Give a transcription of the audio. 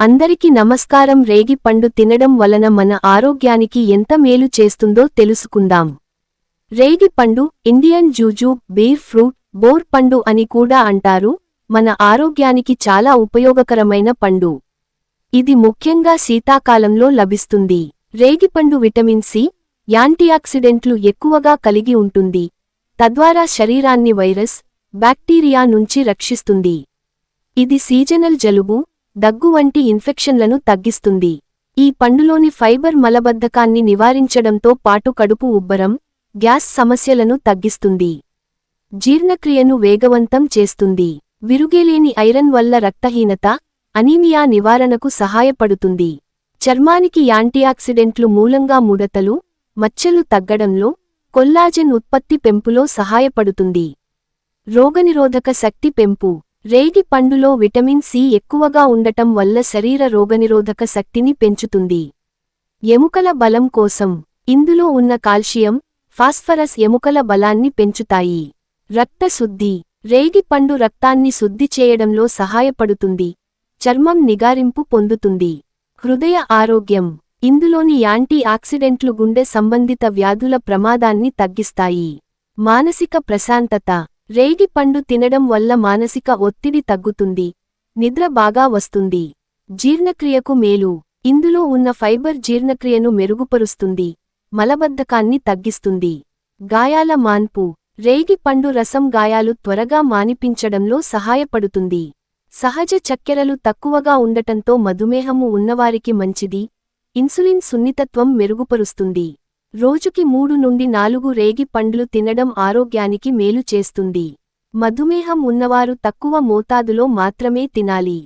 అందరికి నమస్కారం. రేగి పండు తినడం వలన మన ఆరోగ్యానికి ఎంత మేలు చేస్తుందో తెలుసుకుందాం. రేగి పండు ఇండియన్ జూజు బీర్ ఫ్రూట్ బోర్ పండు అని కూడా అంటారు. మన ఆరోగ్యానికి చాలా ఉపయోగకరమైన పండు. ఇది ముఖ్యంగా శీతాకాలంలో లభిస్తుంది. రేగిపండు విటమిన్ సి యాంటీఆక్సిడెంట్లు ఎక్కువగా కలిగి ఉంటుంది. తద్వారా శరీరాన్ని వైరస్ బ్యాక్టీరియా నుంచి రక్షిస్తుంది. ఇది సీజనల్ జలుబు దగ్గు వంటి ఇన్ఫెక్షన్లను తగ్గిస్తుంది. ఈ పండులోని ఫైబర్ మలబద్ధకాన్ని నివారించడంతో పాటు కడుపు ఉబ్బరం గ్యాస్ సమస్యలను తగ్గిస్తుంది. జీర్ణక్రియను వేగవంతం చేస్తుంది. విరుగేలేని ఐరన్ వల్ల రక్తహీనత అనీమియా నివారణకు సహాయపడుతుంది. చర్మానికి యాంటీఆక్సిడెంట్లు మూలంగా ముడతలు మచ్చలు తగ్గడంలో కొల్లాజెన్ ఉత్పత్తి పెంపులో సహాయపడుతుంది. రోగనిరోధక శక్తి పెంపు. రేగి పండులో విటమిన్ సి ఎక్కువగా ఉండటం వల్ల శరీర రోగనిరోధక శక్తిని పెంచుతుంది. ఎముకల బలం కోసం ఇందులో ఉన్న కాల్షియం ఫాస్ఫరస్ ఎముకల బలాన్ని పెంచుతాయి. రక్తశుద్ధి రేగి పండు రక్తాన్ని శుద్ధి చేయడంలో సహాయపడుతుంది. చర్మం నిగారింపు పొందుతుంది. హృదయ ఆరోగ్యం ఇందులోని యాంటీ ఆక్సిడెంట్లు గుండె సంబంధిత వ్యాధుల ప్రమాదాన్ని తగ్గిస్తాయి. మానసిక ప్రశాంతత రేగి పండు తినడం వల్ల మానసిక ఒత్తిడి తగ్గుతుంది నిద్ర బాగా వస్తుంది. జీర్ణక్రియకు మేలు. ఇందులో ఉన్న ఫైబర్ జీర్ణక్రియను మెరుగుపరుస్తుంది మలబద్ధకాన్ని తగ్గిస్తుంది. గాయాల మాన్పు. రేగి పండు రసం గాయాలు త్వరగా మానిపించడంలో సహాయపడుతుంది. సహజ చక్కెరలు తక్కువగా ఉండటంతో మధుమేహము ఉన్నవారికి మంచిది. ఇన్సులిన్ సున్నితత్వం మెరుగుపరుస్తుంది. రోజుకి మూడు నుండి నాలుగు రేగి పండ్లు తినడం ఆరోగ్యానికి మేలు చేస్తుంది. మధుమేహం ఉన్నవారు తక్కువ మోతాదులో మాత్రమే తినాలి.